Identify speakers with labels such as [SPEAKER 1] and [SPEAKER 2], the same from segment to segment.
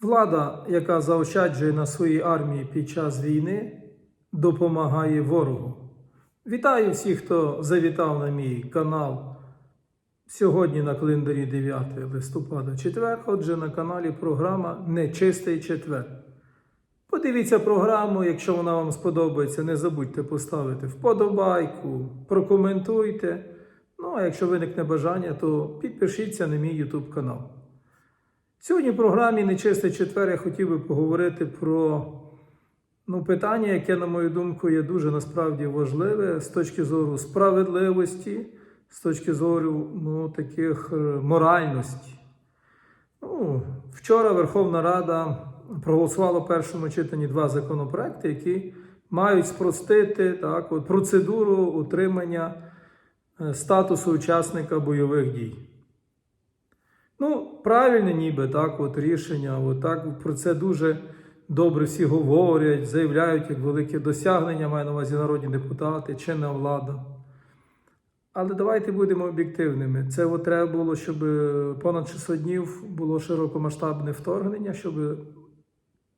[SPEAKER 1] Влада, яка заощаджує на своїй армії під час війни, допомагає ворогу. Вітаю всіх, хто завітав на мій канал сьогодні на календарі 9 листопада четвер. Отже, на каналі програма Нечистий четвер. Подивіться програму, якщо вона вам сподобається, не забудьте поставити вподобайку, прокоментуйте. Ну а якщо виникне бажання, то підпишіться на мій YouTube канал. Сьогодні в програмі Нечистий четвер я хотів би поговорити про ну, питання, яке, на мою думку, є дуже насправді важливе з точки зору справедливості, з точки зору ну, таких е, моральності. Ну, вчора Верховна Рада проголосувала в першому читанні два законопроекти, які мають спростити так, от, процедуру утримання е, статусу учасника бойових дій. Ну, правильне ніби так, от рішення. От так про це дуже добре всі говорять, заявляють як велике досягнення, маю на увазі народні депутати, чинна влада. Але давайте будемо об'єктивними. Це от треба було, щоб е, понад 600 днів було широкомасштабне вторгнення, щоб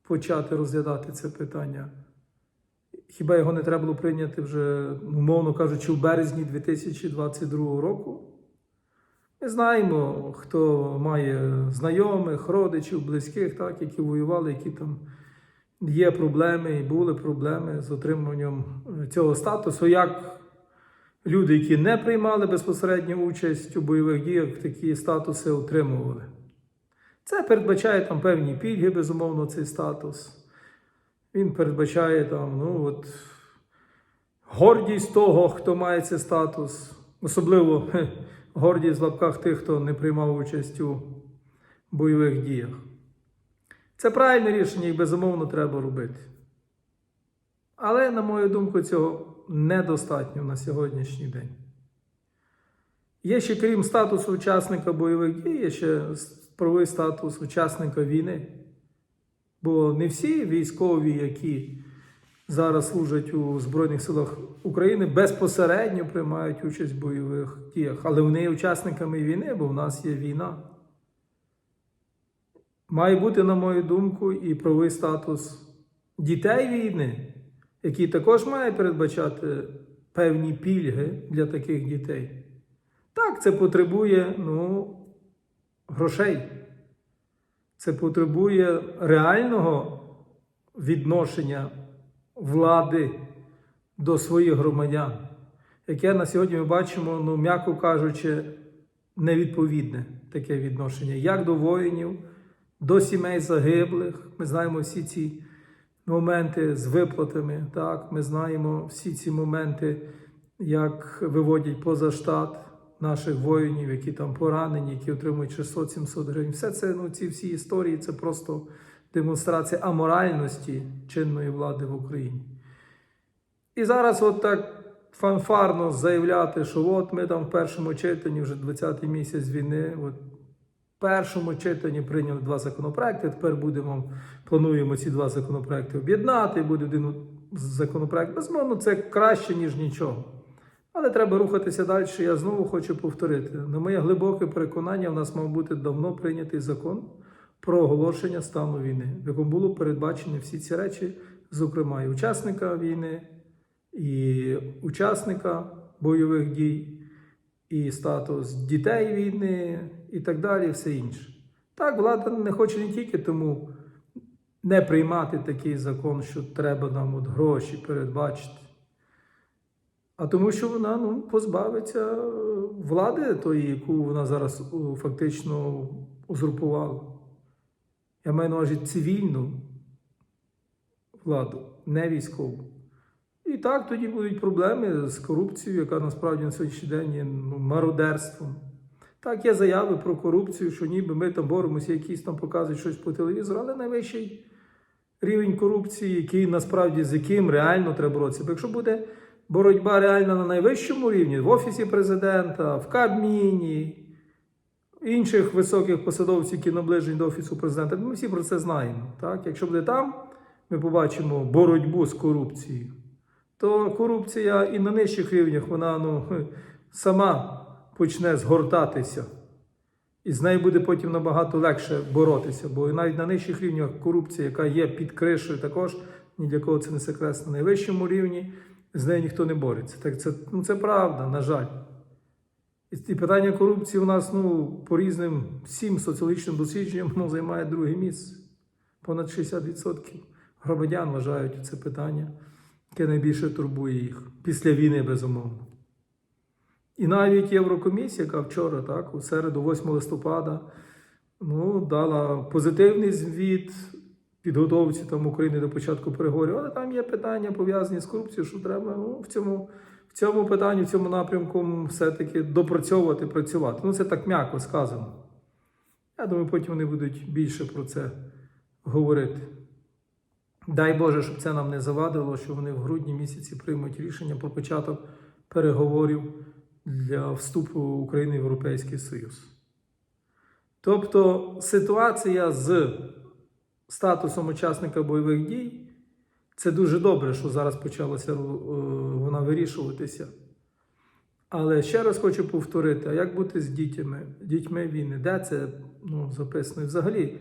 [SPEAKER 1] почати розглядати це питання. Хіба його не треба було прийняти вже, ну, умовно кажучи, в березні 2022 року? Ми знаємо, хто має знайомих, родичів, близьких, так, які воювали, які там є проблеми і були проблеми з отриманням е, цього статусу. Як люди, які не приймали безпосередню участь у бойових діях, такі статуси отримували. Це передбачає там певні пільги, безумовно, цей статус. Він передбачає там, ну от, гордість того, хто має цей статус, особливо гордість в лапках тих, хто не приймав участь у бойових діях. Це правильне рішення і безумовно треба робити. Але, на мою думку, цього недостатньо на сьогоднішній день. Є ще, крім статусу учасника бойових дій, є ще правовий статус учасника війни. Бо не всі військові, які зараз служать у Збройних силах України, безпосередньо приймають участь в бойових діях. Але вони є учасниками війни, бо в нас є війна. Має бути, на мою думку, і правовий статус дітей війни, який також має передбачати певні пільги для таких дітей. Так, це потребує ну, грошей. Це потребує реального відношення влади до своїх громадян, яке на сьогодні ми бачимо, ну, м'яко кажучи, невідповідне таке відношення, як до воїнів, до сімей загиблих. Ми знаємо всі ці моменти з виплатами. Так? Ми знаємо всі ці моменти, як виводять поза штат наших воїнів, які там поранені, які отримують 600-700 гривень. Все це, ну, ці всі історії, це просто демонстрація аморальності чинної влади в Україні. І зараз от так фанфарно заявляти, що от ми там в першому читанні, вже 20-й місяць війни, от в першому читанні прийняли два законопроекти. Тепер будемо, плануємо ці два законопроекти об'єднати, буде один законопроект. Безумовно, це краще, ніж нічого. Але треба рухатися далі. Я знову хочу повторити: на моє глибоке переконання, в нас мав бути давно прийнятий закон про оголошення стану війни, в якому було передбачені всі ці речі, зокрема, і учасника війни, і учасника бойових дій, і статус дітей війни, і так далі, і все інше. Так, влада не хоче не тільки тому не приймати такий закон, що треба нам от гроші передбачити. А тому, що вона ну, позбавиться влади тої, яку вона зараз фактично узурпувала. Я маю на увазі цивільну владу, не військову. І так тоді будуть проблеми з корупцією, яка насправді на сьогоднішній день є ну, мародерством. Так, є заяви про корупцію, що ніби ми там боремося, якісь там показують щось по телевізору, але найвищий рівень корупції, який насправді з яким реально треба боротися. Бо якщо буде боротьба реальна на найвищому рівні в Офісі президента, в Кабміні, інших високих посадовців, які наближені до Офісу президента, ми всі про це знаємо. Так? Якщо буде там, ми побачимо боротьбу з корупцією, то корупція і на нижчих рівнях вона ну, сама почне згортатися. І з нею буде потім набагато легше боротися, бо навіть на нижчих рівнях корупція, яка є під кришею, також ні для кого це не секрет. На найвищому рівні з нею ніхто не бореться. Так це, ну, це правда, на жаль. І, питання корупції у нас ну, по різним всім соціологічним дослідженням воно займає друге місце. Понад 60% громадян вважають це питання, яке найбільше турбує їх після війни, безумовно. І навіть Єврокомісія, яка вчора, так, у середу, 8 листопада, ну, дала позитивний звіт підготовці там, України до початку переговорів, але там є питання пов'язані з корупцією, що треба ну, в, цьому, в цьому питанні, в цьому напрямку все-таки допрацьовувати, працювати. Ну, це так м'яко сказано. Я думаю, потім вони будуть більше про це говорити. Дай Боже, щоб це нам не завадило, що вони в грудні місяці приймуть рішення про початок переговорів для вступу України в Європейський Союз. Тобто ситуація з статусом учасника бойових дій це дуже добре, що зараз почалася е, вона вирішуватися. Але ще раз хочу повторити: а як бути з дітьми, дітьми війни? Де це ну, записано? І взагалі,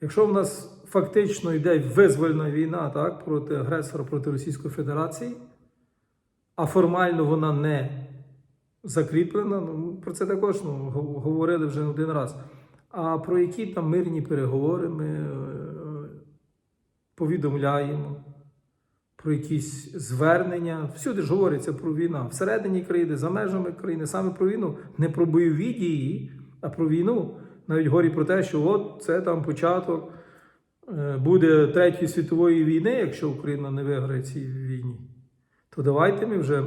[SPEAKER 1] якщо в нас фактично йде визвольна війна так, проти агресора, проти Російської Федерації, а формально вона не закріплена, ну, про це також ну, говорили вже один раз. А про які там мирні переговори ми е, повідомляємо, про якісь звернення. Всюди ж говориться про війну. Всередині країни, за межами країни, саме про війну, не про бойові дії, а про війну. Навіть говорять про те, що от це там початок е, буде Третьої світової війни, якщо Україна не виграє цій війні. То давайте ми вже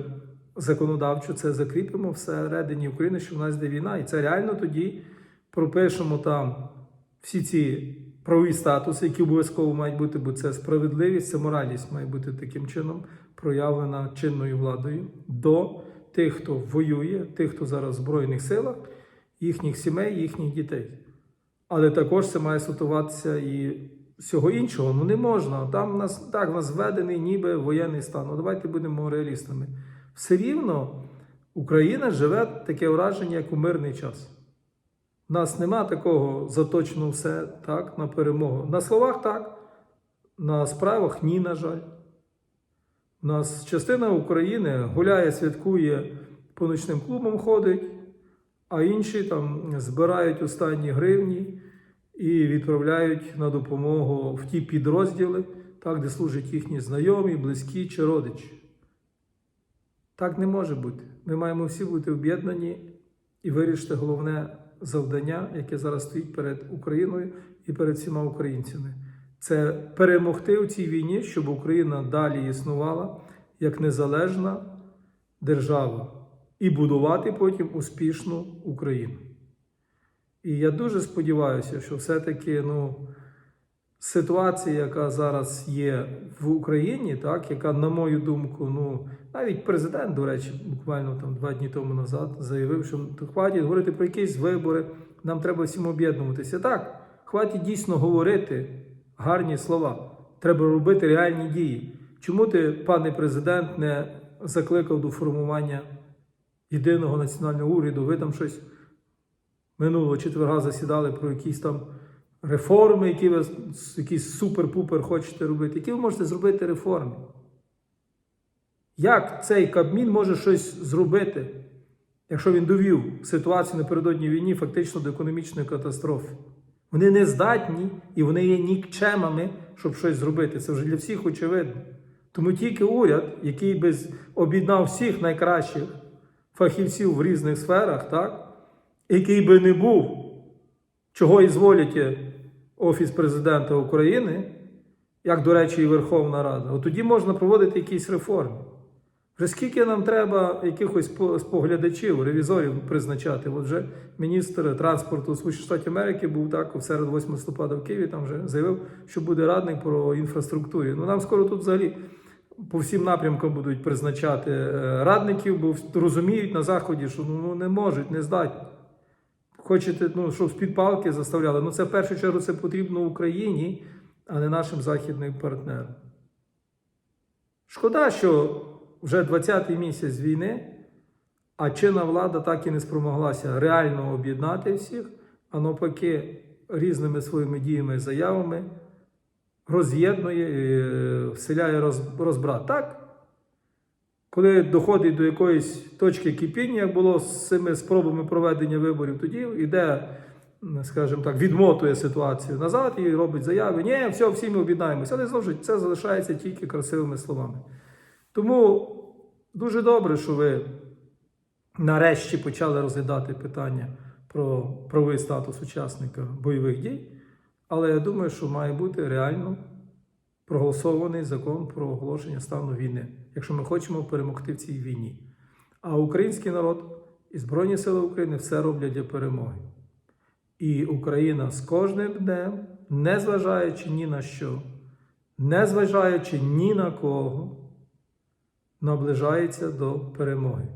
[SPEAKER 1] законодавчо це закріпимо всередині України, що в нас йде війна. І це реально тоді пропишемо там всі ці правові статуси, які обов'язково мають бути, бо це справедливість, це моральність має бути таким чином проявлена чинною владою до тих, хто воює, тих, хто зараз в Збройних силах, їхніх сімей, їхніх дітей. Але також це має стосуватися і всього іншого. Ну не можна. Там в нас так в нас введений ніби воєнний стан. Ну давайте будемо реалістами. Все рівно Україна живе таке враження, як у мирний час. У нас нема такого заточено все так, на перемогу. На словах так, на справах ні, на жаль. У нас частина України гуляє, святкує, по ночним клубам ходить, а інші там збирають останні гривні і відправляють на допомогу в ті підрозділи, так, де служать їхні знайомі, близькі чи родичі. Так не може бути. Ми маємо всі бути об'єднані і вирішити головне завдання, яке зараз стоїть перед Україною і перед всіма українцями. Це перемогти у цій війні, щоб Україна далі існувала як незалежна держава і будувати потім успішну Україну. І я дуже сподіваюся, що все-таки ну, ситуація, яка зараз є в Україні, так, яка, на мою думку, ну, навіть президент, до речі, буквально там два дні тому назад заявив, що хватить говорити про якісь вибори, нам треба всім об'єднуватися. Так, хватить дійсно говорити гарні слова. Треба робити реальні дії. Чому ти, пане президент, не закликав до формування єдиного національного уряду? Ви там щось минулого четверга засідали про якісь там реформи, які ви якісь супер-пупер хочете робити. Які ви можете зробити реформи? Як цей Кабмін може щось зробити, якщо він довів ситуацію напередодні війні фактично до економічної катастрофи? Вони не здатні і вони є нікчемами, щоб щось зробити. Це вже для всіх очевидно. Тому тільки уряд, який би об'єднав всіх найкращих фахівців в різних сферах, так, який би не був, чого і зволить Офіс президента України, як, до речі, і Верховна Рада, от тоді можна проводити якісь реформи. Вже скільки нам треба якихось споглядачів, ревізорів призначати? От вже міністр транспорту Сполучених Штатів Америки був так у середу 8 листопада в Києві, там вже заявив, що буде радник про інфраструктурі. Ну нам скоро тут взагалі по всім напрямкам будуть призначати е, радників, бо розуміють на заході, що ну, ну, не можуть, не здатні. Хочете, ну, щоб з-під палки заставляли. Ну, це в першу чергу це потрібно Україні, а не нашим західним партнерам. Шкода, що вже 20-й місяць війни, а чинна влада так і не спромоглася реально об'єднати всіх, а навпаки, різними своїми діями і заявами роз'єднує, вселяє роз- розбрат. Так? Коли доходить до якоїсь точки кипіння, як було з цими спробами проведення виборів, тоді йде, скажімо так, відмотує ситуацію назад і робить заяви. Ні, все, всі ми об'єднаємося. Але знову ж це залишається тільки красивими словами. Тому дуже добре, що ви нарешті почали розглядати питання про правовий статус учасника бойових дій. Але я думаю, що має бути реально проголосований закон про оголошення стану війни, якщо ми хочемо перемогти в цій війні. А український народ і Збройні Сили України все роблять для перемоги. І Україна з кожним днем, незважаючи ні на що, незважаючи ні на кого, наближається до перемоги.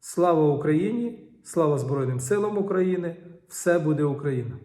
[SPEAKER 1] Слава Україні! Слава Збройним силам України! Все буде Україна!